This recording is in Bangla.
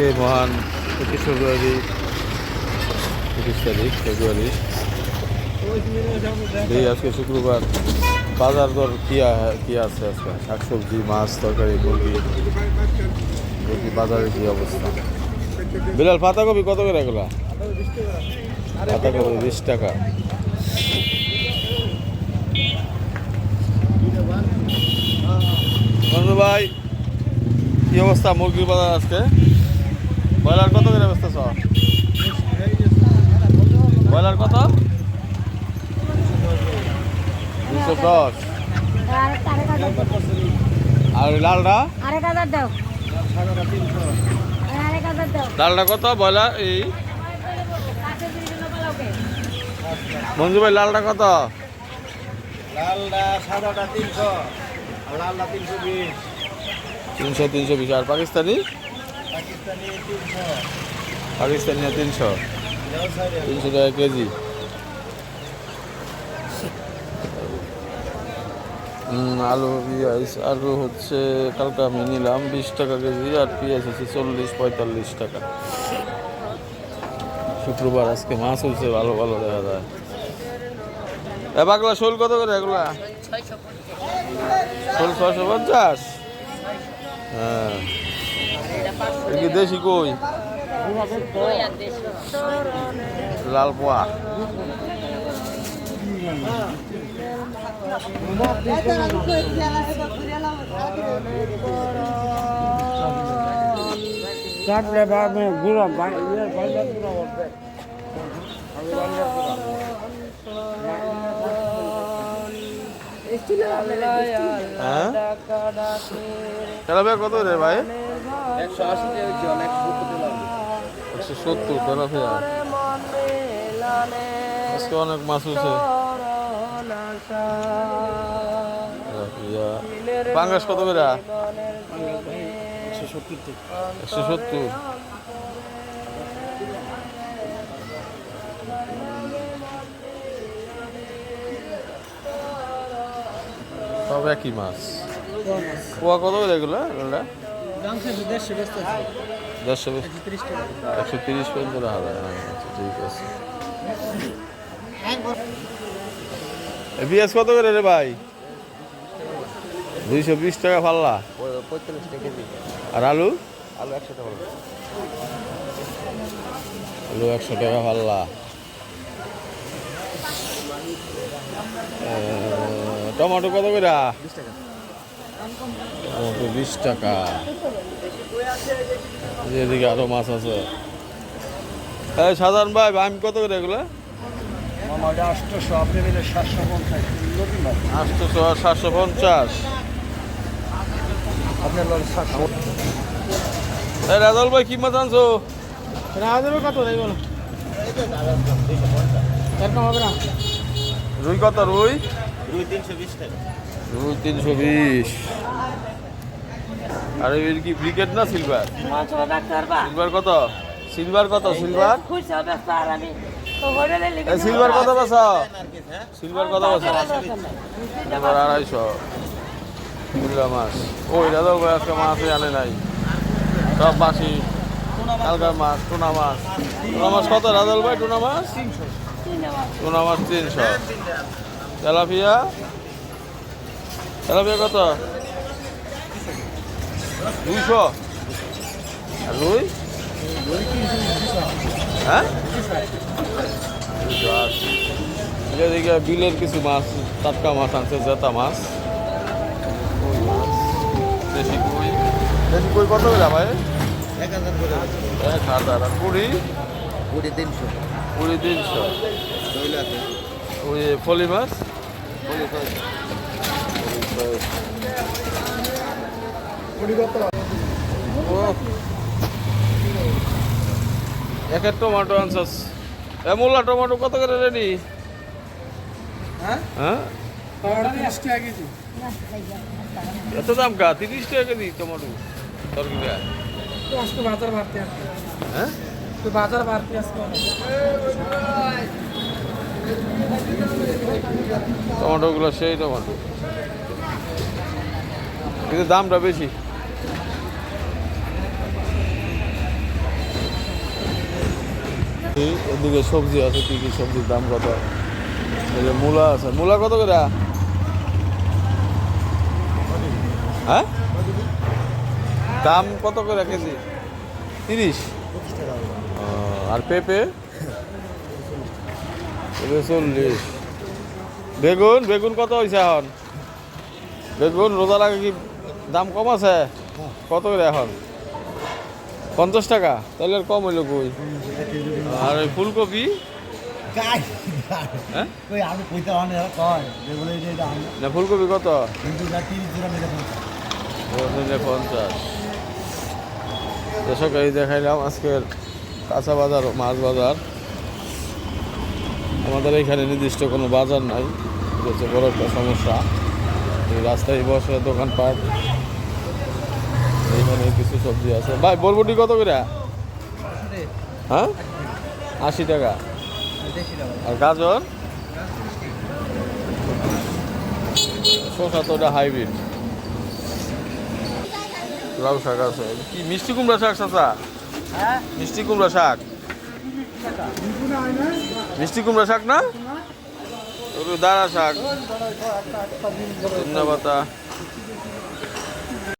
আজকে মহান পঁচিশ ফেব্রুয়ারি পঁচিশ তারিখ, ফেব্রুয়ারি। এই আজকে শুক্রবার বাজার দর কি আছে আজকে? শাকসবজি, মাছ, তরকারি, মুরগি মুরগি বাজারে কি অবস্থা? বিলাল, পাতাকপি কত করে এগুলা? পাতাকপি বিশ টাকা। ভাই, কি অবস্থা মুরগির বাজার আজকে? ব্রয়লার কত করে সব? ব্রয়লার কত? দুশো দশ। আর লালটা? আরেক হাজার দাও লালটা কত? ব্রয়লার এই? মঞ্জু ভাই লালটা কত? লালটা সাদাটা তিনশো লালটা তিনশো বিশ। তিনশো তিনশো বিশ। আর পাকিস্তানি? পাকিস্তানি তিনশো। তিনশো টাকা কেজি। আলু পেঁয়াজ আলু হচ্ছে কালকে আমি নিলাম বিশ টাকা কেজি আর পেঁয়াজ হচ্ছে চল্লিশ পঁয়তাল্লিশ টাকা। শুক্রবার আজকে মাছ হচ্ছে ভালো ভালো দেখা যায়। এ বাগলা শোল কত করে এগুলা? শোল ছয়শো পঞ্চাশ? হ্যাঁ। দেশি কই? লাল পোয়া। হ্যাঁ? কত রে ভাই? একশো সত্তর টাকা আজকে অনেক মাছ হয়েছে তেলাপিয়া পাঙ্গাস কত করে? একশো সত্তর সব একই মাছ। পোয়া কত করে এগুলো? দেড়শো একশো তিরিশ পর্যন্ত হ্যাঁ, আচ্ছা, ঠিক আছে। পেঁয়াজ কত করে রে ভাই? দুইশো বিশ টাকা ফাল্লা পঁয়তাল্লিশ টাকা কেজি। আর আলু? আলু একশো টাকা আলু একশো টাকা ফাল্লা টমেটো কত করে? বিশ টাকা। বিশ টাকা। এই এদিকে আরও মাছ আছে। এই সাধারণ ভাই আমি কত করে এগুলো? আটশোশো আপনি সাতশো পঞ্চাশ আর সাতশো। রাজল ভাই কি মাছ আনছো? রাজের কত তাই বলো। না। রুই কত রুই? দুই তিনশো বিশ টাকা। রুই তিনশো বিশ। আর এর কি ব্রিকেট না সিলভার? সিলভার কত? সিলভার কত? সিলভার? সিলভার কত বাসা সিলভার কত বাসা সিলভার আড়াইশো। কুল্লা মাছ। ওই দাদা আজকে মাছই আনে নাই। সব বাসি। কালকার মাছ টুনা মাছ। টুনা মাছ কত? রাজাল ভাই টুনা মাছ। টুনা মাছ তিনশো। তেলাপিয়া? তেলাপিয়া কত? দুইশো। আর রুই? হ্যাঁ? এদিকে বিলের কিছু মাছ টাটকা মাছ আনছে জেতা মাছ। দেশি কই? দেশি কই কত করে ভাই? এক হাজার এক হাজার। আর কুড়ি? কুড়ি তিনশো। কুড়ি তিনশো। ওই ফলি মাছ? কুড়ি একের টমাটো আনছস। এ মোল্লা টমাটো কত করে রেডি হ্যাঁ? এত দাম কা? তিরিশ টাকা টমাটো তরকারি আজকে হ্যাঁ? বাজার টমেটোগুলো সেই টমেটো কিন্তু দামটা বেশি। এদিকে সবজি আছে, কি কি সবজির দাম কত? মূলা আছে, মূলা কত করে? হ্যাঁ? দাম কত করে কেজি? তিরিশ। আর পেঁপে? চল্লিশ। বেগুন বেগুন কত হয়েছে এখন? বেগুন রোজার আগে কি দাম কম আছে? কত করে এখন? পঞ্চাশ টাকা? তাহলে আর কম হইল কই? আর ওই ফুলকপি? হ্যাঁ? না ফুলকপি কত? পঞ্চাশ। দর্শক এই দেখাইলাম আজকের কাঁচা বাজার মাছ বাজার। আমাদের এখানে নির্দিষ্ট কোনো বাজার নাই। হচ্ছে বড় একটা সমস্যা। এই রাস্তায় বসে দোকানপাট। এইখানে কিছু সবজি আছে। ভাই বরবটি কত করে? হ্যাঁ? আশি টাকা। আর গাজর? শসা তো ওটা হাইব্রিড। লাউ শাক আছে। কি, মিষ্টি কুমড়া শাক, চাচা? মিষ্টি কুমড়া শাক। মিষ্টি কুমড়া শাক না? দাঁড়া শাক। ধন্যবাদ